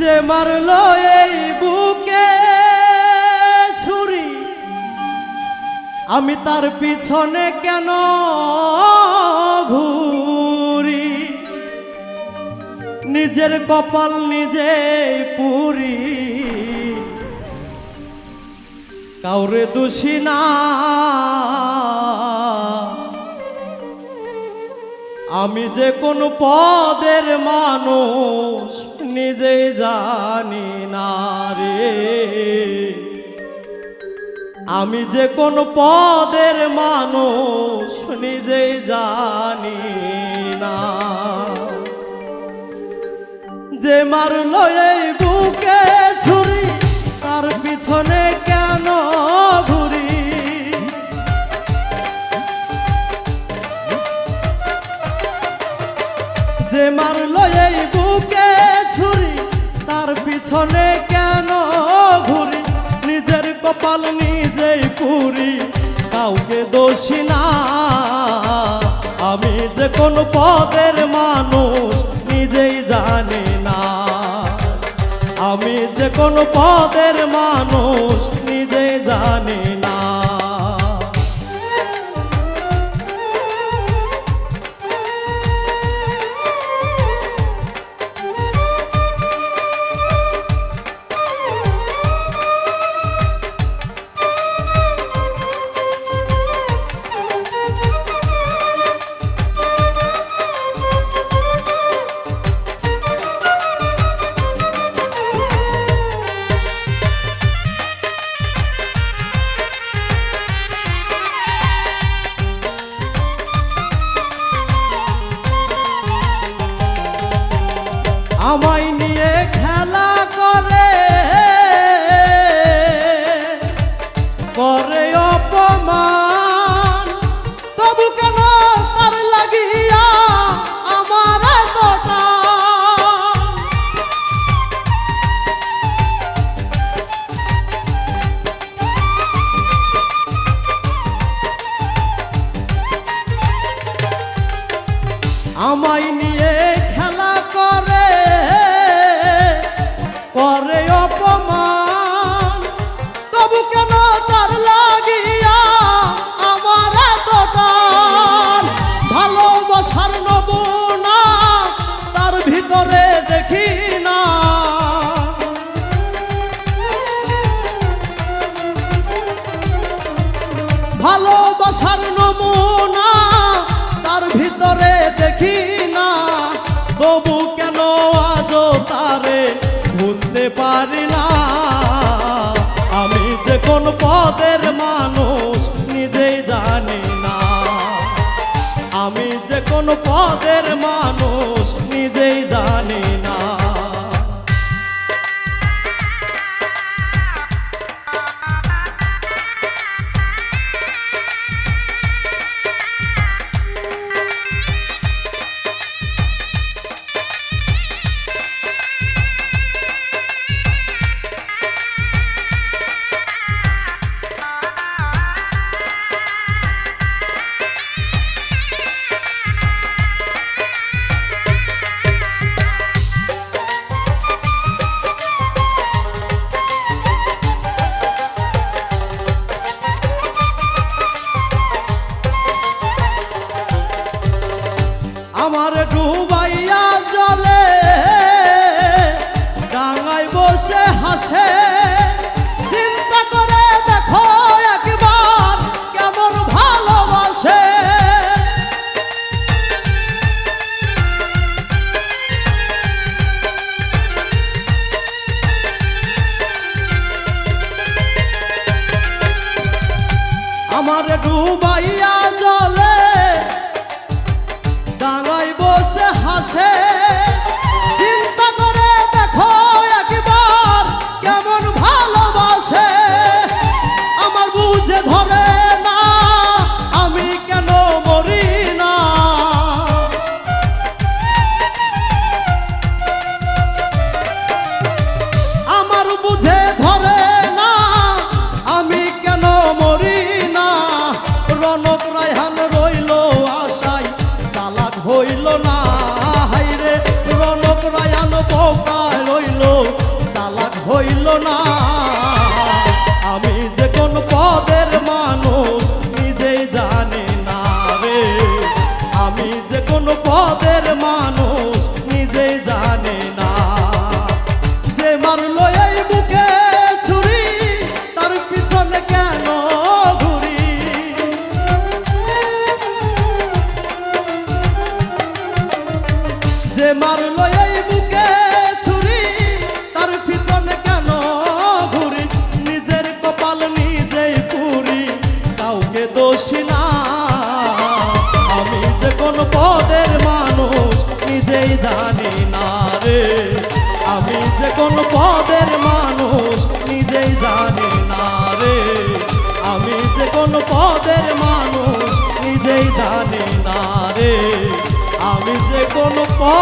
যে মারলো এই বুকে ছুরি, আমি তার পিছনে কেন ঘুরি? নিজের কপাল নিজে পুরি। কাউরে দোষী না। আমি যে কোন পদের মানুষ নিজেই জানি না রে। আমি যে কোন পদের মানুষ নিজেই জানি না। যে মারলো এই বুকে ছুরি, তার পিছনে কেন যে মারলো এই বুকে ছুরি, তার পিছনে কেন ঘুরি? নিজের কপাল নিজেই পুরি, কাউকে দোষী না। আমি যে কোন পদের মানুষ, নিজেই জানি না। আমি যে কোন পদের মানুষ আমায় নিয়ে খেলা করে। করে ভালোবাসার নমুনা, তার ভিতরে দেখি না। তবু কেন আজও তারে বুঝতে পারি না? আমি যে কোন পদের মানুষ নিজেই জানি না। আমি যে কোন পদের মানুষ ডাঙায় বসে হাসে। চিন্তা করে দেখো একবার কেমন ভালোবাসে। আমার ডুবাইয়া ধরে না, আমি কেন মরি না? আমার বুঝে ধরে না, আমি কেন মরি না? রনক রায়হান রইল আশাই তালাক হইল না। হাইরে রনক রায়হান বোকা রইল, তালাক হইল না। কোন পদের মানুষ নিজেই জানে যে কোন পদের মানুষ নিজেই জানি না রে। আমি যে কোন পদের মানুষ নিজেই জানি না রে। আমি যে কোন পদের